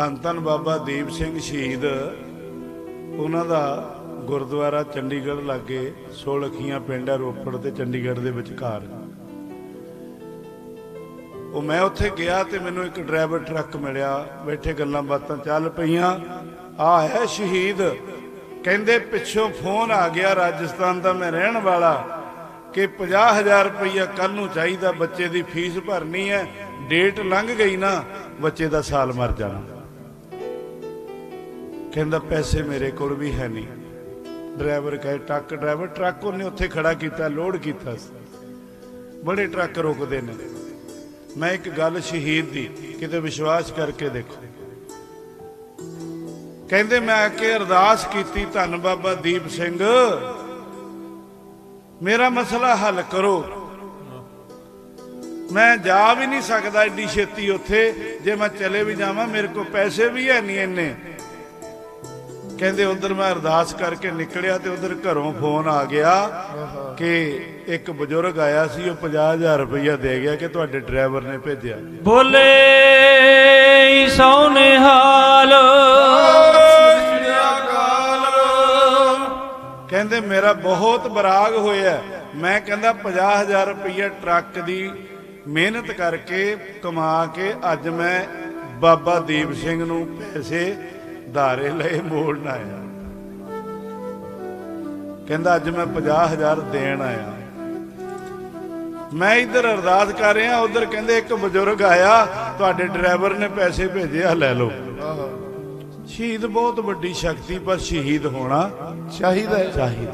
ਧੰਨ ਧੰਨ ਬਾਬਾ ਦੀਪ ਸਿੰਘ ਸ਼ਹੀਦ। ਉਹਨਾਂ ਦਾ ਗੁਰਦੁਆਰਾ ਚੰਡੀਗੜ੍ਹ ਲਾਗੇ ਸੋਲਖੀਆਂ ਪਿੰਡ ਹੈ ਰੋਪੜ ਤੇ ਚੰਡੀਗੜ੍ਹ ਦੇ ਵਿਚਕਾਰ। ਉਹ ਮੈਂ ਉੱਥੇ ਗਿਆ ਤੇ ਮੈਨੂੰ ਇੱਕ ਡਰਾਈਵਰ ਟਰੱਕ ਮਿਲਿਆ। ਬੈਠੇ ਗੱਲਾਂ ਬਾਤਾਂ ਚੱਲ ਪਈਆਂ। ਆ ਹੈ ਸ਼ਹੀਦ। ਕਹਿੰਦੇ ਪਿੱਛੋਂ ਫੋਨ ਆ ਗਿਆ, ਰਾਜਸਥਾਨ ਦਾ ਮੈਂ ਰਹਿਣ ਵਾਲਾ। ਕਿ 50000 ਰੁਪਈਆ ਕੱਲ ਨੂੰ ਚਾਹੀਦਾ, ਬੱਚੇ ਦੀ ਫੀਸ ਭਰਨੀ ਹੈ। ਡੇਟ ਲੰਘ ਗਈ ਨਾ, ਬੱਚੇ ਦਾ ਸਾਲ ਮਰ ਜਾਣਾ। ਕਹਿੰਦਾ ਪੈਸੇ ਮੇਰੇ ਕੋਲ ਵੀ ਹੈ ਨਹੀਂ। ਡਰਾਈਵਰ ਕਹੇ, ਟਰੱਕ ਡਰਾਈਵਰ, ਟਰੱਕ ਉਹਨੇ ਉੱਥੇ ਖੜਾ ਕੀਤਾ, ਲੋਡ ਕੀਤਾ ਸੀ। ਬੜੇ ਟਰੱਕ ਰੁਕਦੇ ਨੇ। ਮੈਂ ਇੱਕ ਗੱਲ ਸ਼ਹੀਦ ਦੀ, ਕਿਤੇ ਵਿਸ਼ਵਾਸ ਕਰਕੇ ਦੇਖੋ। ਕਹਿੰਦੇ ਮੈਂ ਆ ਕੇ ਅਰਦਾਸ ਕੀਤੀ, ਧੰਨ ਬਾਬਾ ਦੀਪ ਸਿੰਘ। ਮੇਰਾ ਮਸਲਾ ਹੱਲ ਕਰੋ। ਮੈਂ ਜਾ ਵੀ ਨਹੀਂ ਸਕਦਾ ਏਡੀ ਛੇਤੀ ਉੱਥੇ। ਜੇ ਮੈਂ ਚਲੇ ਵੀ ਜਾਵਾਂ, ਮੇਰੇ ਕੋਲ ਪੈਸੇ ਵੀ ਹੈ ਨਹੀਂ ਇੰਨੇ। ਕਹਿੰਦੇ ਉਧਰ ਮੈਂ ਅਰਦਾਸ ਕਰਕੇ ਨਿਕਲਿਆ ਤੇ ਉਧਰ ਘਰੋਂ ਫੋਨ ਆ ਗਿਆ ਕਿ ਇੱਕ ਬਜ਼ੁਰਗ ਆਇਆ ਸੀ ਉਹ 50000 ਰੁਪਇਆ ਦੇ ਗਿਆ ਕਿ ਤੁਹਾਡੇ ਡਰਾਈਵਰ ਨੇ ਭੇਜਿਆ। ਬੋਲੇ ਸੋਨੇ ਹਾਲ। ਕਹਿੰਦੇ ਮੇਰਾ ਬਹੁਤ ਬਰਾਗ ਹੋਇਆ। ਮੈਂ ਕਹਿੰਦਾ 50000 ਰੁਪਇਆ ਟਰੱਕ ਦੀ ਮਿਹਨਤ ਕਰਕੇ ਕਮਾ ਕੇ ਅੱਜ ਮੈਂ ਬਾਬਾ ਦੀਪ ਸਿੰਘ ਨੂੰ ਪੈਸੇ ਧਾਰੇ ਲਏ ਮੋੜਨ ਆਇਆ। ਕਹਿੰਦਾ ਅੱਜ ਮੈਂ 50000 ਦੇਣ ਆਇਆ। ਮੈਂ ਇੱਧਰ ਅਰਦਾਸ ਕਰ ਰਿਹਾ ਉਧਰ ਕਹਿੰਦੇ ਇੱਕ ਬਜ਼ੁਰਗ ਆਇਆ ਤੁਹਾਡੇ ਡਰਾਈਵਰ ਨੇ ਪੈਸੇ ਭੇਜੇ ਆ ਲੈ ਲਓ। ਸ਼ਹੀਦ ਬਹੁਤ ਵੱਡੀ ਸ਼ਕਤੀ ਪਰ ਸ਼ਹੀਦ ਹੋਣਾ ਚਾਹੀਦਾ ਹੈ। ਚਾਹੀਦਾ